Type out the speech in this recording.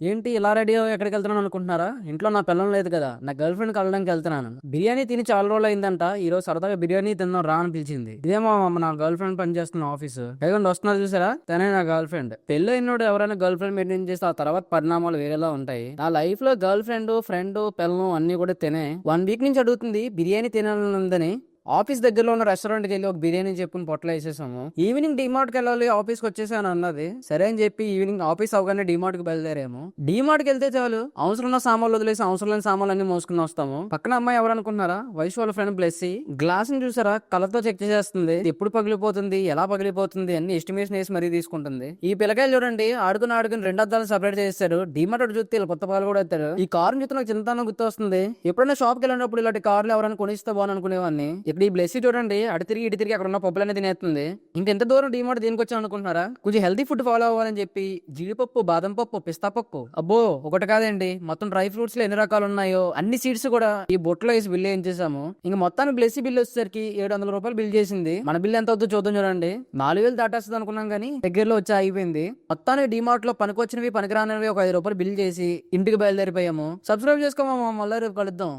ఏంటి ఇలా రెడీ ఎక్కడికి వెళ్తున్నాను అనుకుంటున్నారా? ఇంట్లో నా పిల్లలు లేదు కదా నా గర్ల్ ఫ్రెండ్ కలడానికి వెళ్తున్నాను. బిర్యానీ తిని చాలా రోజులు అయిందంట ఈ రోజు సరదాగా బిర్యానీ తిందాం రా అని పిలిచింది. ఇదేమో నా గర్ల్ ఫ్రెండ్ పని చేస్తున్న ఆఫీస్. పైగా వస్తున్నారు చూసారా? తనే నా గర్ల్ ఫ్రెండ్. పెళ్ళి అయినోడు ఎవరైనా గర్ల్ ఫ్రెండ్ మెయింటైన్ చేస్తే ఆ తర్వాత పరిణామాలు వేరేలా ఉంటాయి. నా లైఫ్లో గర్ల్ ఫ్రెండ్ ఫ్రెండ్ పిల్లలు అన్ని కూడా తినే. వన్ వీక్ నుంచి అడుగుతుంది బిర్యానీ తినాలని ఉందని. ఆఫీస్ దగ్గరలో ఉన్న రెస్టారెంట్కి వెళ్ళి ఒక బిర్యానీ చెప్పుకుని పొట్టలో వేసేసాము. ఈవినింగ్ డిమార్ట్కి వెళ్ళాలి ఆఫీస్కి వచ్చేసాను అన్నది. సరే అని చెప్పి ఈవినింగ్ ఆఫీస్ అవగానే డిమార్ట్కి బయలుదేరాము. డిమార్ట్కి వెళ్తే చాలు అవసరం ఉన్న సామాన్లు వదిలేసి అవసరం లేని సామాన్లు అన్ని మోసుకుని వస్తాము. పక్కన అమ్మాయి ఎవరు అనుకున్నారా వయసు వాళ్ళ ఫ్రెండ్ బ్లెస్సి. గ్లాస్ని చూసారా? కలర్తో చెక్ చేసేస్తుంది. ఎప్పుడు పగిలిపోతుంది ఎలా పగిలిపోతుంది అన్ని ఎస్టిమేషన్ వేసి మరీ తీసుకుంటుంది. ఈ పిల్లకాయలు చూడండి ఆడుకుని ఆడుకుని రెండు అద్దాలు సపరేట్ చేస్తారు డిమార్ట్ చూస్తే ఇలా కొత్త పాలు కూడా ఎత్తారు. ఈ కారు చూస్తే నాకు చింతన గుర్తు వస్తుంది ఎప్పుడైనా షాప్కి వెళ్ళినప్పుడు ఇలాంటి కార్లు ఎవరైనా కొనిస్తే బాగుని అనుకునేవాడిని. ఇక్కడ ఈ బ్లెస్సీ చూడండి. అటు తిరిగి ఇటు తిరిగి అక్కడ ఉన్న పప్పులన్నీ తినేస్తుంది. ఇంకెంత దూరం డీమార్ట్ దీనికి వచ్చాను అనుకుంటున్నారా? కొంచెం హెల్తీ ఫుడ్ ఫాలో అవ్వాలని చెప్పి జీడిపప్పు బాదం పప్పు పిస్తా పప్పు. అబ్బో ఒకటి కాదండి. మొత్తం డ్రై ఫ్రూట్స్లో ఎన్ని రకాలు ఉన్నాయో అన్ని సీడ్స్ కూడా ఈ బొట్లో వేసి బిల్ ఏం చేసాము ఇంకా మొత్తానికి బ్లెస్సీ బిల్ వచ్చేసరికి ఏడు వందల రూపాయలు బిల్ చేసింది. మన బిల్ ఎంత అవుతుందో చూద్దాం చూడండి. నాలుగు వేలు దాటేస్తుంది అనుకున్నాం కానీ దగ్గరలో వచ్చి అయిపోయింది మొత్తానికి డిమార్ట్లో పనికొచ్చినవి పనికిరానివి ఒక ఐదు రూపాయలు బిల్ చేసి ఇంటికి బయలుదేరిపోయాము. సబ్స్క్రైబ్ చేసుకోమా మళ్ళీ రేపు కలుద్దాం.